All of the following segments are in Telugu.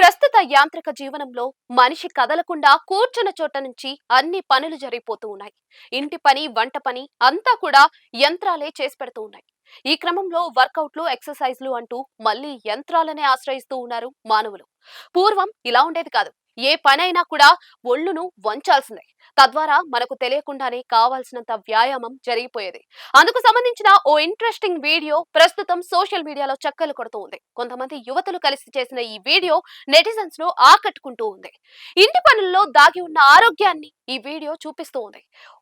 ప్రస్తుత యాంత్రిక జీవనంలో మనిషి కదలకుండా కూర్చున్న చోట నుంచి అన్ని పనులు జరిగిపోతూ ఉన్నాయి. ఇంటి పని వంట పని అంతా కూడా యంత్రాలే చేసి పెడుతూ ఉన్నాయి. ఈ క్రమంలో వర్కౌట్లు ఎక్సర్సైజ్లు అంటూ మళ్ళీ యంత్రాలనే ఆశ్రయిస్తూ ఉన్నారు మానవులు. పూర్వం ఇలా ఉండేది కాదు. ఏ పనైనా కూడా ఒళ్ళును వంచాల్సిందే. తద్వారా మనకు తెలియకుండానే కావాల్సినంత వ్యాయామం జరిగిపోయేది. అందుకు సంబంధించిన ఓ ఇంట్రెస్టింగ్ వీడియో ప్రస్తుతం సోషల్ మీడియాలో చక్కలు కొడుతూ ఉంది. కొంతమంది యువతులు కలిసి చేసిన ఈ వీడియో నెటిజన్స్ను ఆకట్టుకుంటూ ఉంది. ఇంటి పనుల్లో దాగి ఉన్న ఆరోగ్యాన్ని ఈ వీడియో చూపిస్తూ ఉంది.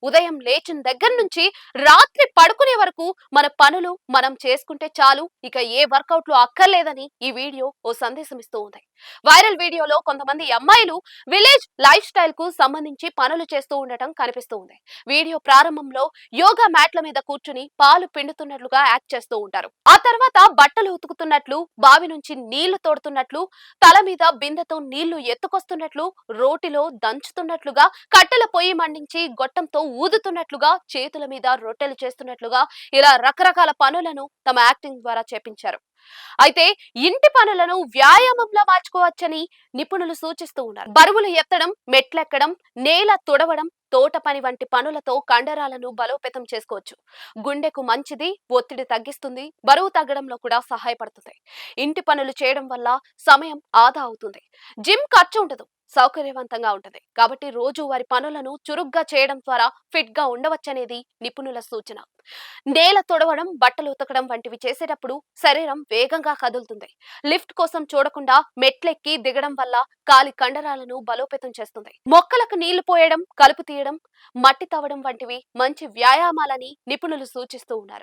ఉదయం లేచిన దగ్గర నుంచి రాత్రి పడుకునే వరకు మన పనులు మనం చేసుకుంటే చాలు ఇక ఏ వర్కౌట్లు అక్కర్లేదని ఈ వీడియో ఓ సందేశం ఇస్తూ ఉంది. వైరల్ వీడియోలో కొంతమంది అమ్మాయిలు విలేజ్ లైఫ్ స్టైల్కు సంబంధించి పనులు చేస్తూ ఉండటం కనిపిస్తూ ఉంది. వీడియో ప్రారంభంలో యోగా మ్యాట్ల మీద కూర్చుని పాలు పిండుతున్నట్లుగా యాక్ట్ చేస్తూ ఉంటారు. ఆ తర్వాత బట్టలు ఉతుకుతున్నట్లు బావి నుంచి నీళ్ళు తోడుతున్నట్లు తల మీద బిందెతో నీళ్ళు ఎత్తుకొస్తున్నట్లు రోటిలో దంచుతున్నట్లుగా కట్టెల పొయ్యి మండించి గొట్టంతో ఊదుతున్నట్లుగా చేతుల మీద రొట్టెలు చేస్తున్నట్లుగా ఇలా రకరకాల పనులను తమ యాక్టింగ్ ద్వారా చేపించారు. అయితే ఇంటి పనులను వ్యాయామంలా మార్చుకోవచ్చని నిపుణులు సూచిస్తూ ఉన్నారు. బరువులు ఎత్తడం మెట్లెక్కడం నేల తుడవడం తోట పని వంటి పనులతో కండరాలను బలోపేతం చేసుకోవచ్చు. గుండెకు మంచిది ఒత్తిడి తగ్గిస్తుంది బరువు తగ్గడంలో కూడా సహాయపడుతుంది. ఇంటి పనులు చేయడం వల్ల సమయం ఆదా అవుతుంది. జిమ్ ఖర్చు ఉండదు. సౌకర్యవంతంగా ఉంటుంది. కాబట్టి రోజు వారి పనులను చురుగ్గా చేయడం ద్వారా ఫిట్గా ఉండవచ్చనేది నిపుణుల సూచన. నేల తొడవడం బట్టలు ఉతకడం వంటివి చేసేటప్పుడు శరీరం వేగంగా కదులుతుంది. లిఫ్ట్ కోసం చూడకుండా మెట్లెక్కి దిగడం వల్ల కాలి కండరాలను బలోపేతం చేస్తుంది. మొక్కలకు నీళ్ళు పోయడం కలుపు తీయడం మట్టి తవ్వడం వంటివి మంచి వ్యాయామాలని నిపుణులు సూచిస్తూ ఉన్నారు.